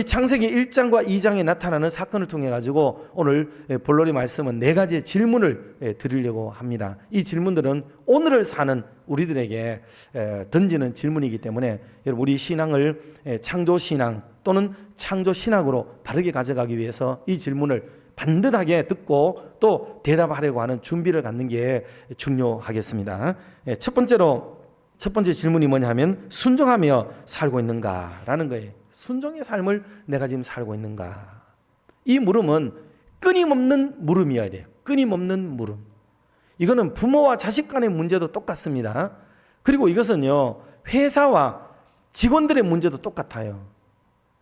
이 창세기 1장과 2장에 나타나는 사건을 통해 가지고 오늘 예, 본론의 말씀은 네 가지의 질문을 예, 드리려고 합니다. 이 질문들은 오늘을 사는 우리들에게 에, 던지는 질문이기 때문에 여러분 우리 신앙을 에, 창조 신앙 또는 창조 신학으로 바르게 가져가기 위해서 이 질문을 반듯하게 듣고 또 대답하려고 하는 준비를 갖는 게 중요하겠습니다. 예, 첫 번째로 첫 번째 질문이 뭐냐면 순종하며 살고 있는가라는 거예요. 순종의 삶을 내가 지금 살고 있는가? 이 물음은 끊임없는 물음이어야 돼요. 끊임없는 물음. 이거는 부모와 자식 간의 문제도 똑같습니다. 그리고 이것은요 회사와 직원들의 문제도 똑같아요.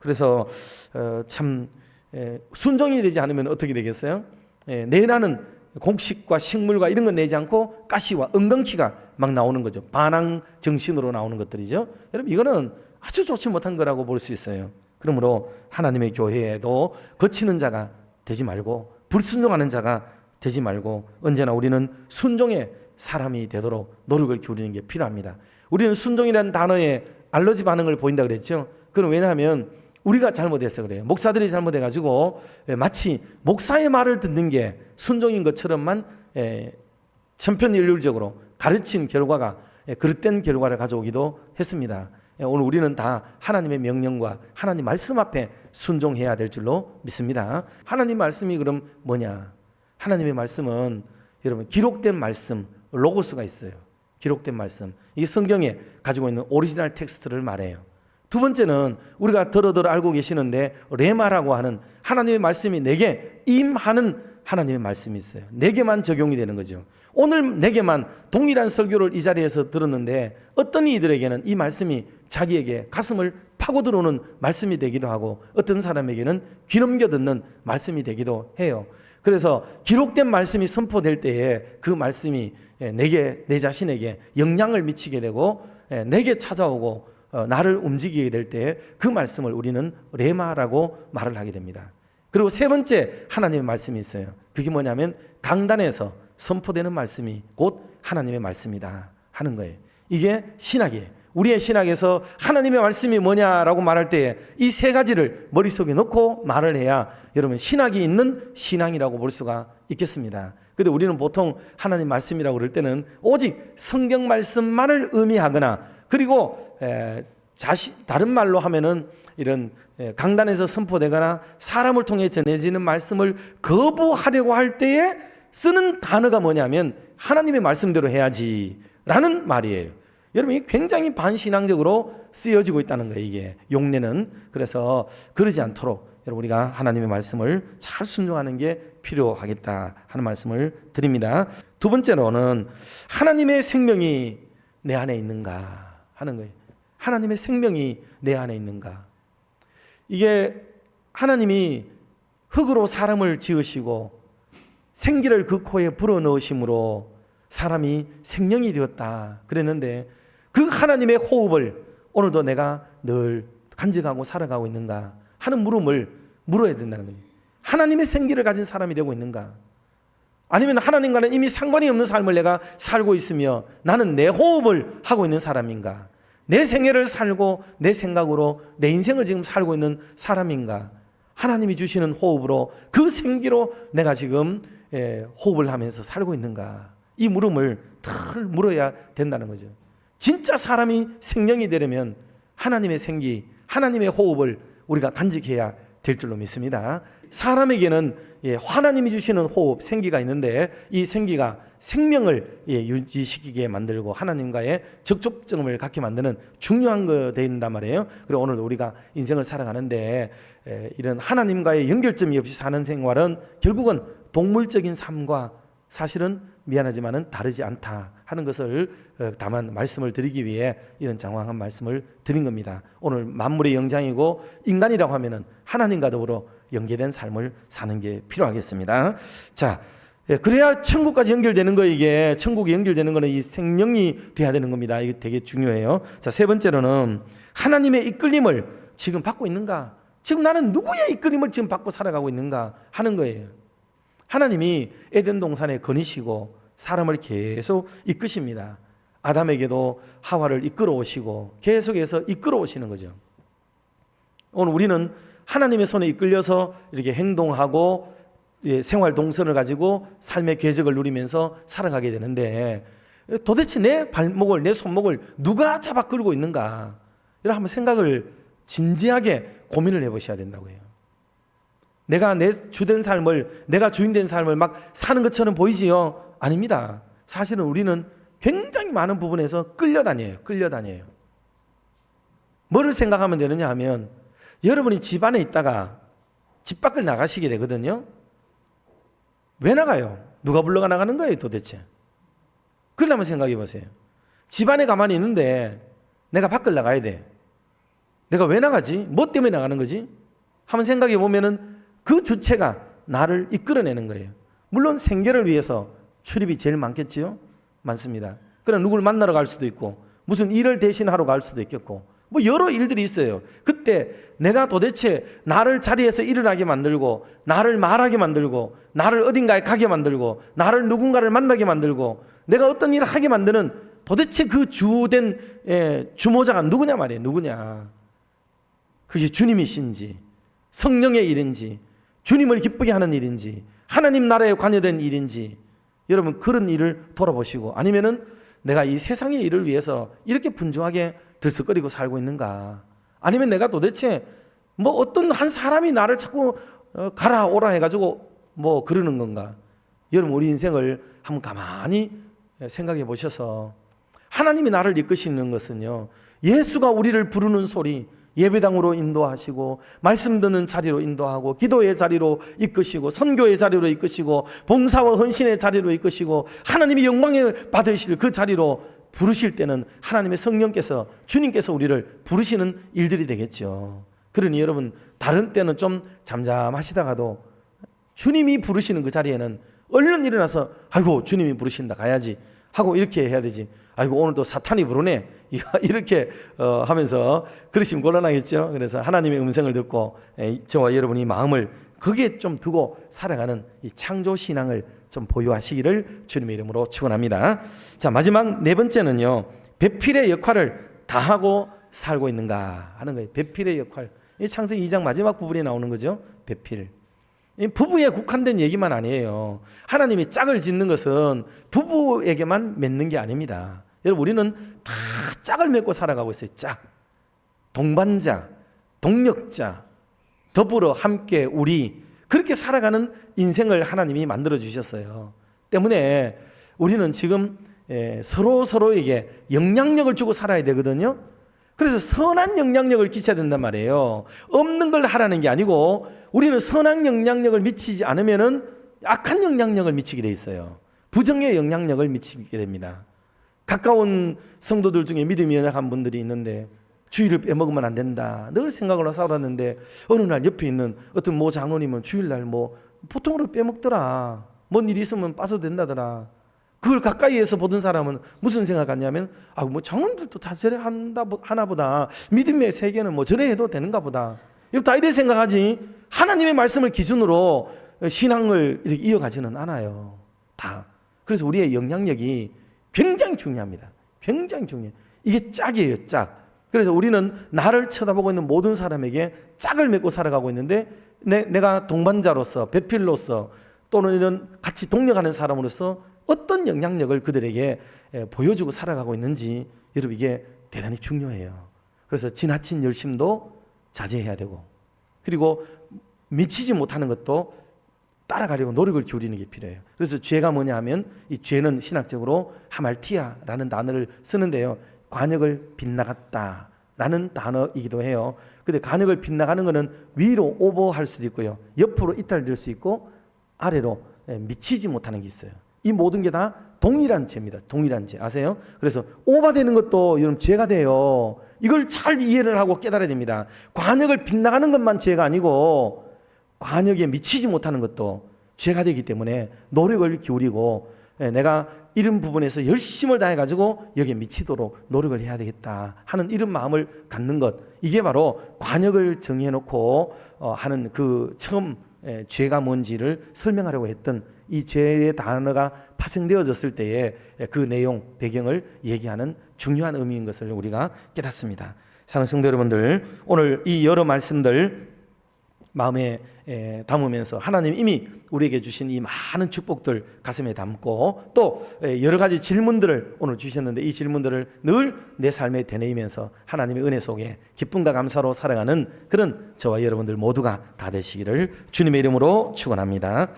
그래서 어, 참 에, 순종이 되지 않으면 어떻게 되겠어요? 에, 내라는 곡식과 식물과 이런 거 내지 않고 가시와 은근키가 막 나오는 거죠. 반항 정신으로 나오는 것들이죠. 여러분 이거는 아주 좋지 못한 거라고 볼 수 있어요. 그러므로 하나님의 교회에도 거치는 자가 되지 말고 불순종하는 자가 되지 말고 언제나 우리는 순종의 사람이 되도록 노력을 기울이는 게 필요합니다. 우리는 순종이라는 단어에 알러지 반응을 보인다 그랬죠. 그건 왜냐하면 우리가 잘못해서 그래요. 목사들이 잘못해 가지고 마치 목사의 말을 듣는 게 순종인 것처럼만 에, 천편일률적으로 가르친 결과가 에, 그릇된 결과를 가져오기도 했습니다. 에, 오늘 우리는 다 하나님의 명령과 하나님 말씀 앞에 순종해야 될 줄로 믿습니다. 하나님 말씀이 그럼 뭐냐? 하나님의 말씀은 여러분 기록된 말씀 로고스가 있어요. 기록된 말씀. 이 성경에 가지고 있는 오리지널 텍스트를 말해요. 두 번째는 우리가 더러더러 알고 계시는데 레마라고 하는 하나님의 말씀이 내게 임하는 하나님의 말씀이 있어요. 내게만 적용이 되는 거죠. 오늘 내게만 동일한 설교를 이 자리에서 들었는데 어떤 이들에게는 이 말씀이 자기에게 가슴을 파고 들어오는 말씀이 되기도 하고 어떤 사람에게는 귀넘겨 듣는 말씀이 되기도 해요. 그래서 기록된 말씀이 선포될 때에 그 말씀이 내게 내 자신에게 영향을 미치게 되고 내게 찾아오고 어, 나를 움직이게 될때그 말씀을 우리는 레마라고 말을 하게 됩니다. 그리고 세 번째 하나님의 말씀이 있어요. 그게 뭐냐면 강단에서 선포되는 말씀이 곧 하나님의 말씀이다 하는 거예요. 이게 신학이에요. 우리의 신학에서 하나님의 말씀이 뭐냐라고 말할 때이세 가지를 머릿속에 넣고 말을 해야 여러분 신학이 있는 신앙이라고 볼 수가 있겠습니다. 근데 우리는 보통 하나님 말씀이라고 그럴 때는 오직 성경 말씀만을 의미하거나 그리고 에, 자시, 다른 말로 하면은 이런 에, 강단에서 선포되거나 사람을 통해 전해지는 말씀을 거부하려고 할 때에 쓰는 단어가 뭐냐면 하나님의 말씀대로 해야지라는 말이에요. 여러분 이 굉장히 반신앙적으로 쓰여지고 있다는 거예요. 이게 용례는 그래서 그러지 않도록 여러분 우리가 하나님의 말씀을 잘 순종하는 게 필요하겠다 하는 말씀을 드립니다. 두 번째로는 하나님의 생명이 내 안에 있는가 하는 거예요. 하나님의 생명이 내 안에 있는가? 이게 하나님이 흙으로 사람을 지으시고 생기를 그 코에 불어 넣으심으로 사람이 생명이 되었다. 그랬는데 그 하나님의 호흡을 오늘도 내가 늘 간직하고 살아가고 있는가 하는 물음을 물어야 된다는 거예요. 하나님의 생기를 가진 사람이 되고 있는가? 아니면 하나님과는 이미 상관이 없는 삶을 내가 살고 있으며 나는 내 호흡을 하고 있는 사람인가? 내 생애를 살고 내 생각으로 내 인생을 지금 살고 있는 사람인가? 하나님이 주시는 호흡으로 그 생기로 내가 지금 예, 호흡을 하면서 살고 있는가? 이 물음을 덜 물어야 된다는 거죠. 진짜 사람이 생명이 되려면 하나님의 생기, 하나님의 호흡을 우리가 간직해야 될 줄로 믿습니다. 사람에게는 예, 하나님이 주시는 호흡, 생기가 있는데 이 생기가 생명을 예, 유지시키게 만들고 하나님과의 적촉점을 갖게 만드는 중요한 거 된단 말이에요. 그리고 오늘 우리가 인생을 살아가는데 예, 이런 하나님과의 연결점이 없이 사는 생활은 결국은 동물적인 삶과 사실은 미안하지만은 다르지 않다 하는 것을 어, 다만 말씀을 드리기 위해 이런 장황한 말씀을 드린 겁니다. 오늘 만물의 영장이고 인간이라고 하면은 하나님과 더불어 연계된 삶을 사는 게 필요하겠습니다. 자, 예, 그래야 천국까지 연결되는 거 이게 천국이 연결되는 거는 이 생명이 돼야 되는 겁니다. 이게 되게 중요해요. 자, 세 번째로는 하나님의 이끌림을 지금 받고 있는가? 지금 나는 누구의 이끌림을 지금 받고 살아가고 있는가 하는 거예요. 하나님이 에덴 동산에 거니시고 사람을 계속 이끄십니다. 아담에게도 하와를 이끌어 오시고 계속해서 이끌어 오시는 거죠. 오늘 우리는 하나님의 손에 이끌려서 이렇게 행동하고 예, 생활 동선을 가지고 삶의 궤적을 누리면서 살아가게 되는데 도대체 내 발목을 내 손목을 누가 잡아 끌고 있는가? 이런 한번 생각을 진지하게 고민을 해 보셔야 된다고 해요. 내가 내 주된 삶을 내가 주인된 삶을 막 사는 것처럼 보이지요? 아닙니다. 사실은 우리는 굉장히 많은 부분에서 끌려다녀요. 끌려다녀요. 뭐를 생각하면 되느냐 하면 여러분이 집 안에 있다가 집 밖을 나가시게 되거든요. 왜 나가요? 누가 불러가 나가는 거예요, 도대체? 그걸 한번 생각해 보세요. 집 안에 가만히 있는데 내가 밖을 나가야 돼. 내가 왜 나가지? 뭐 때문에 나가는 거지? 한번 생각해 보면은 그 주체가 나를 이끌어내는 거예요. 물론 생계를 위해서 출입이 제일 많겠지요? 많습니다. 그럼 누굴 만나러 갈 수도 있고 무슨 일을 대신하러 갈 수도 있겠고 뭐 여러 일들이 있어요. 그때 내가 도대체 나를 자리에서 일어나게 만들고 나를 말하게 만들고 나를 어딘가에 가게 만들고 나를 누군가를 만나게 만들고 내가 어떤 일을 하게 만드는 도대체 그 주된 예, 주모자가 누구냐 말이에요. 누구냐. 그게 주님이신지 성령의 일인지 주님을 기쁘게 하는 일인지 하나님 나라에 관여된 일인지 여러분 그런 일을 돌아보시고 아니면은 내가 이 세상의 일을 위해서 이렇게 분주하게 들썩거리고 살고 있는가? 아니면 내가 도대체 뭐 어떤 한 사람이 나를 자꾸 어, 가라 오라 해가지고 뭐 그러는 건가? 여러분 우리 인생을 한번 가만히 생각해 보셔서 하나님이 나를 이끄시는 것은요 예수가 우리를 부르는 소리 예배당으로 인도하시고 말씀 듣는 자리로 인도하고 기도의 자리로 이끄시고 선교의 자리로 이끄시고 봉사와 헌신의 자리로 이끄시고 하나님이 영광을 받으실 그 자리로 부르실 때는 하나님의 성령께서 주님께서 우리를 부르시는 일들이 되겠죠. 그러니 여러분 다른 때는 좀 잠잠하시다가도 주님이 부르시는 그 자리에는 얼른 일어나서 아이고 주님이 부르신다 가야지 하고 이렇게 해야 되지. 아이고 오늘도 사탄이 부르네. 이렇게 어, 하면서 그러시면 곤란하겠죠. 그래서 하나님의 음성을 듣고 에, 저와 여러분이 마음을 거기에 좀 두고 살아가는 이 창조 신앙을 좀 보유하시기를 주님의 이름으로 축원합니다. 자 마지막 네 번째는요 배필의 역할을 다하고 살고 있는가 하는 거예요. 배필의 역할. 이 창세기 2장 마지막 부분에 나오는 거죠. 배필. 부부에 국한된 얘기만 아니에요. 하나님이 짝을 짓는 것은 부부에게만 맺는 게 아닙니다. 여러분 우리는 다 짝을 맺고 살아가고 있어요. 짝. 동반자, 동력자, 더불어 함께 우리 그렇게 살아가는 인생을 하나님이 만들어 주셨어요. 때문에 우리는 지금 예, 서로 서로에게 영향력을 주고 살아야 되거든요. 그래서 선한 영향력을 끼쳐야 된단 말이에요. 없는 걸 하라는 게 아니고 우리는 선한 영향력을 미치지 않으면은 악한 영향력을 미치게 돼 있어요. 부정의 영향력을 미치게 됩니다. 가까운 성도들 중에 믿음이 연약한 분들이 있는데 주일을 빼먹으면 안 된다. 늘 하고 살았는데 어느 날 옆에 있는 어떤 모 장로님은 주일날 뭐 보통으로 빼먹더라. 뭔 일이 있으면 빠져도 된다더라. 그걸 가까이에서 보던 사람은 무슨 생각하냐면 아 뭐 장로님들도 다 저래 한다 하나 보다. 믿음의 세계는 뭐 저래 해도 되는가 보다. 다 이래 생각하지. 하나님의 말씀을 기준으로 신앙을 이어가지는 않아요. 다. 그래서 우리의 영향력이 굉장히 중요합니다. 굉장히 중요해요. 이게 짝이에요, 짝. 그래서 우리는 나를 쳐다보고 있는 모든 사람에게 짝을 맺고 살아가고 있는데 내, 내가 동반자로서 배필로서 또는 이런 같이 동력하는 사람으로서 어떤 영향력을 그들에게 보여주고 살아가고 있는지 여러분 이게 대단히 중요해요. 그래서 지나친 열심도 자제해야 되고 그리고 미치지 못하는 것도 따라가려고 노력을 기울이는 게 필요해요. 그래서 죄가 뭐냐 하면 이 죄는 신학적으로 하말티아라는 단어를 쓰는데요. 관역을 빗나갔다라는 단어이기도 해요. 근데 관역을 빗나가는 것은 위로 오버할 수도 있고요. 옆으로 이탈될 수 있고 아래로 예, 미치지 못하는 게 있어요. 이 모든 게 다 동일한 죄입니다. 동일한 죄. 아세요? 그래서 오버되는 것도 여러분 죄가 돼요. 이걸 잘 이해를 하고 깨달아야 됩니다. 관역을 빗나가는 것만 죄가 아니고 관역에 미치지 못하는 것도 죄가 되기 때문에 노력을 기울이고 예, 내가 이런 부분에서 열심을 다해 가지고 여기에 미치도록 노력을 해야 되겠다 하는 이런 마음을 갖는 것 이게 바로 관역을 정해 놓고 어, 하는 그 처음 예, 죄가 뭔지를 설명하려고 했던 이 죄의 단어가 파생되어졌을 때의 그 내용 배경을 얘기하는 중요한 의미인 것을 우리가 깨닫습니다. 사랑하는 성도 여러분들 오늘 이 여러 말씀들 마음에 에, 담으면서 하나님 이미 우리에게 주신 이 많은 축복들 가슴에 담고 또 에, 여러 가지 질문들을 오늘 주셨는데 이 질문들을 늘 내 삶에 되뇌이면서 하나님의 은혜 속에 기쁨과 감사로 살아가는 그런 저와 여러분들 모두가 다 되시기를 주님의 이름으로 축원합니다.